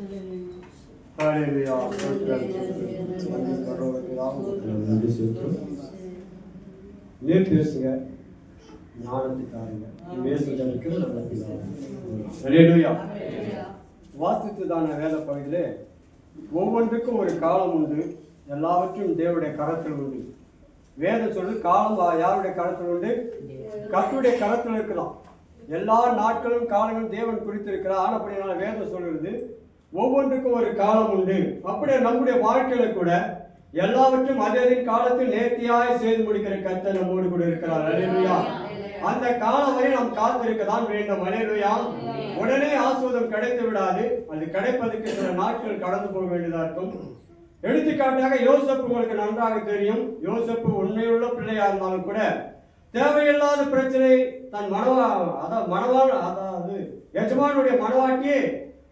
நன்றி பரலோகத்திலாவும் நன்றி பேசுங்க ஞானத்தை தாருங்க வாசித்ததான வேத பகுதியிலே ஒவ்வொன்றுக்கும் ஒரு காலம் உண்டு. எல்லாவற்றும் தேவனுடைய கரத்தில் உண்டு. வேத சொல்லு காலம் யாருடைய கரத்தில் உண்டு? கத்துடைய கரத்தில் இருக்கலாம். எல்லா நாட்களும் காலங்களும் தேவன் குறித்திருக்கிறார். ஆனப்படினால வேதம் சொல்கிறது ஒவ்வொன்றுக்கும் ஒரு காலம் உண்டு. அப்படியே நம்முடைய வாழ்க்கையில கூட எல்லாவற்றும் அதே காலத்தில் நேர்த்தியாய் செய்து முடிக்கிற கர்த்தர் நம்மோடு கூட இருக்கிறார். அல்லேலூயா அந்த காலம் வரை நாம் காத்திருக்க தான் வேண்டும் அல்லேலூயா உடனே ஆசுவதம் கிடைத்து விடாது. அது கிடைப்பதற்கு சில நாட்கள் கடந்து போக வேண்டியதா இருக்கும். எடுத்துக்காட்டாக யோசப்பு உங்களுக்கு நன்றாக தெரியும். யோசப்பு உண்மையுள்ள பிள்ளையா இருந்தாலும் கூட தேவையில்லாத பிரச்சனை தன் மனவா அதான் மனவான் அதாவது எஜமானுடைய மனவாட்டியே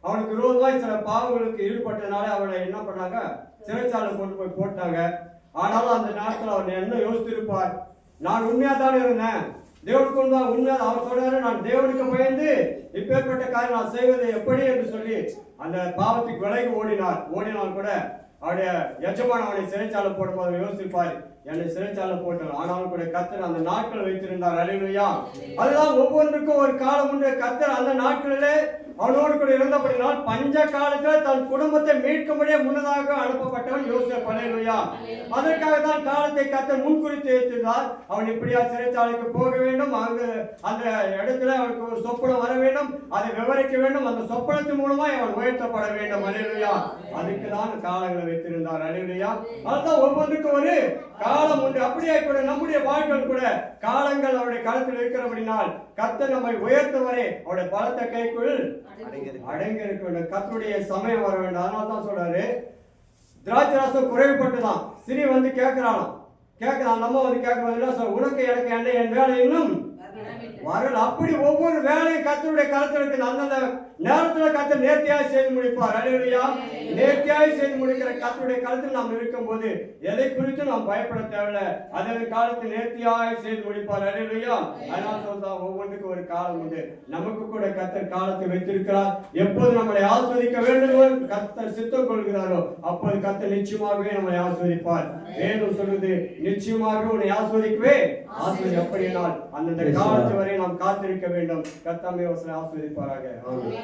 அவனுக்கு விரோதமாய் சில பாவங்களுக்கு ஈடுபட்டனால அவனை என்ன பண்ணாங்க? சிறைச்சாலை கொண்டு போய் போட்டாங்க. ஆனாலும் அந்த நேரத்தில் அவன் என்ன யோசித்திருப்பார் நான் உண்மையாக தானே இருந்தேன். தேவனுக்கு உண்மை உண்மை அவர் சொல்றாரு நான் தேவனுக்கு பயந்து இப்பேற்பட்ட காரியம் நான் செய்வது எப்படி என்று சொல்லி அந்த பாவத்துக்கு விலகி ஓடினார். ஓடினால் கூட அவருடைய எஜமான அவனை சிறைச்சாலை போடும்போது யோசிப்பார். என்னை சிறைச்சாலை போட்டார். ஆனாலும் கூட கத்தர் அந்த நாட்கள் வைத்திருந்தார். அலையிலையா அதுதான் ஒவ்வொன்றுக்கும் ஒரு காலம் உண்டு. கத்தர் அந்த நாட்களிலே அவனோடு கூட இருந்தபடினால் பஞ்ச காலத்தில் தன் குடும்பத்தை மீட்க முடிய முன்னதாக அனுப்பப்பட்டவன் யோசிப். அலையிலையா அதற்காக தான் காலத்தை கத்தர் முன்குறித்து வைத்திருந்தார். அவன் இப்படியா சிறைச்சாலைக்கு போக வேண்டும்? அங்கு அந்த இடத்துல அவனுக்கு ஒரு சொப்பனம் வர வேண்டும். அதை விவரிக்க வேண்டும். அந்த சொப்பனத்தின் மூலமா அவன் உயர்த்தப்பட வேண்டும். அலையிலையா அதுக்கு தான் காலங்களை வைத்திருந்தார். அலையிலையா அதுதான் ஒவ்வொன்றுக்கும் ஒரு காலம் உண்டு. அப்படியே கூட நம்முடைய வாழ்க்கையில் கூட காலங்கள் அவருடைய களத்தில் இருக்கிறபடினால் கர்த்தர் நம்மை உயர்த்துவரை. அவருடைய பலத்த கைக்குள் அடங்கி இருக்க வேண்டும் கர்த்தருடைய சமயம் வர வேண்டும். அதனால தான் சொல்றாரு. திராட்சை ரசம் குறைவுபட்டுதான். சிறி வந்து கேட்கிறானாம் கேட்கிறான் நம்ம வந்து சொல்ற உனக்கு எனக்கு என்ன என் வேலை இன்னும் வரல அப்படி ஒவ்வொரு வேலையும் கத்தருடைய கருத்தில் இருக்குது. அந்தந்த நேரத்துல கத்தர் நேர்த்தியாய் செய்து முடிப்பார். அலையா நேர்த்தியாய் செய்து முடிக்கிற கத்தருடைய கருத்தில் நாம் இருக்கும்போது எதை குறித்து நாம் பயப்பட தேவையில்ல. அதே காலத்தில் நேர்த்தியாய் செய்து முடிப்பார். அலையா அதனால சொல்றா ஒவ்வொன்றுக்கும் ஒரு காலம் உண்டு. நமக்கு கூட கத்தர் காலத்தை வைத்திருக்கிறார். எப்போது நம்மளை ஆஸ்வதிக்க வேண்டும் கத்தர் சித்தம் கொள்கிறாரோ அப்போது கத்தர் நிச்சயமாகவே நம்மளை ஆஸ்வதிப்பார். வேதம் சொல்லுது நிச்சயமாக உன்னை ஆஸ்வதிக்கவே ஆஸ்வதி அப்படினால் அந்தந்த காலத்து வரை நாம் காத்திருக்க வேண்டும். கத்தாமே ஆஸ்வதிப்பாராக ஆமென்.